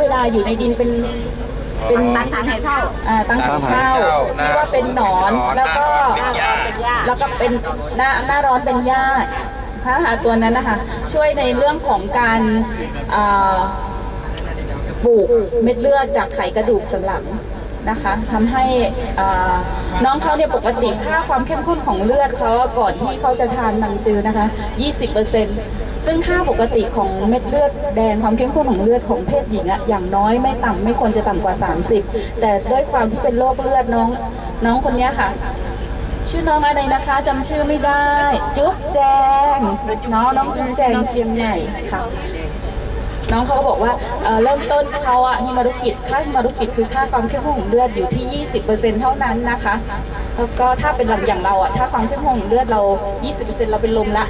เวลาอยู่ในดินเป็นเป็นตั้งฐานให้เช่าอ่าตั้งถังเช่าที่ว่าเป็นหนอนแล้วก็เป็นหญ้าแล้วก็เป็นหน้าหน้าร้อนเป็นหญ้าพระหาตัวนั้นนะคะ ช่วยในเรื่องของการอ่าปลูกเม็ดเลือดจากไขกระดูกสันหลังนะคะทำให้อ่าน้องเขาเนี่ยปกติค่าความเข้มข้นของเลือดเขาก่อนที่เขาจะทานนังจือนะคะ 20% ซึ่งค่าปกติของเม็ดเลือดแดงความเข้มข้นของเลือดของเพศหญิงอะอย่างน้อยไม่ต่ำไม่ควรจะต่ำกว่า 30 แต่ด้วยความที่เป็นโรคเลือดน้องน้องคนเนี้ยค่ะ ชื่อน้องอะไรนะคะจำชื่อไม่ได้ จุ๊บแจงน้องน้องจุ๊บแจงเชียงใหม่ค่ะ น้องเขาก็บอกว่าเอ่อเริ่มต้นเขาอะฮิมารุคิดค่าฮิมารุคิดคือค่าความเข้มข้นของเลือดอยู่ที่ 20%เท่านั้นนะคะแล้วก็ถ้าเป็นอย่างเราอะถ้าความเข้มข้นของเลือดเรา 20%เราเป็นลมละ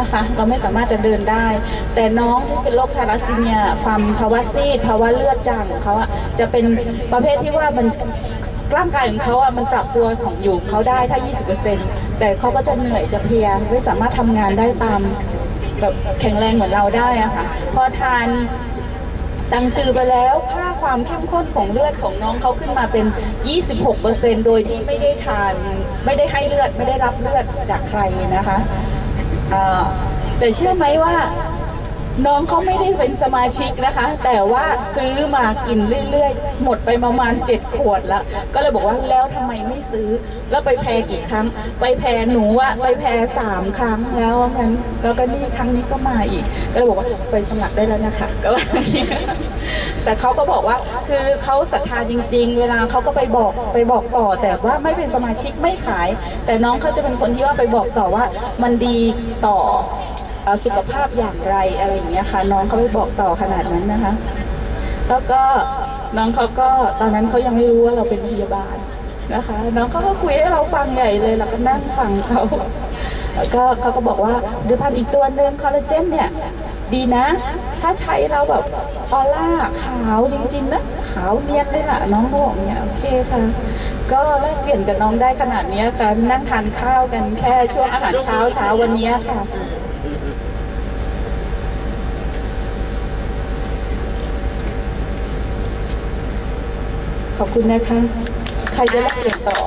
นะคะ เราไม่สามารถจะเดินได้ แต่น้องที่เป็นโรคทาราซีเมีย ความภาวะซีดภาวะเลือดจางของเขาอะจะเป็นประเภทที่ว่ามันร่างกายของเขาอะมันปรับตัวของอยู่เขาได้ถ้า 20%แต่เขาก็จะเหนื่อยจะเพลียไม่สามารถทำงานได้ตามแบบแข็งแรงเหมือนเราได้อะค่ะพอทานตังจือไปแล้วค่าความเข้มข้นของเลือดของน้องเขาขึ้นมาเป็น 26%โดยที่ไม่ได้ทาน ไม่ได้ให้เลือด ไม่ได้รับเลือดจากใครนะคะ อ่าแต่เชื่อไหมว่าน้องเขาไม่ได้เป็นสมาชิกนะคะ แต่ว่าซื้อมากินเรื่อยๆ หมดไปประมาณ 7 ขวดล้วก็เลยบอกว่าแล้วทำไมไม่ซื้อ แล้วไปแพรกี่ครั้ง ไปแพรหนูอะไปแพรสามครั้งแล้วงั้นแล้วก็นี่ครั้งนี้ก็มาอีก ก็เลยบอกว่าไปสมัครได้แล้วนะคะก็ว่าอย่างนี้ แต่เขาก็บอกว่าคือเขาศรัทธาจริง ๆ เวลาเขาก็ไปบอกไปบอกต่อ แต่ว่าไม่เป็นสมาชิกไม่ขาย แต่น้องเขาจะเป็นคนที่ว่าไปบอกต่อว่ามันดีต่ออสุขภาพอย่างไรอะไรอย่างเงี้ยค่ะ น้องเขาไปบอกต่อขนาดนั้นนะคะ แล้วก็น้องเขาก็ตอนนั้นเขายังไม่รู้ว่าเราเป็นพยาบาลนะคะ น้องเขาก็คุยให้เราฟังใหญ่เลยเราก็นั่งฟังเขาแล้วก็เขาก็บอกว่าเดือพันอีกตัวหนึ่งคอลลาเจนเนี่ย ดีนะ ถ้าใช้เราแบบออร่าขาวจริงๆนะขาวเนียนเลยล่ะน้องบอกเนี่ยโอเคค่ะก็แลกเปลี่ยนกับน้องได้ขนาดนี้ค่ะ นั่งทานข้าวกันแค่ช่วงอาหารเช้าเช้าวันนี้ค่ะขอบคุณนะคะ ใครจะแลกเปลี่ยนต่อ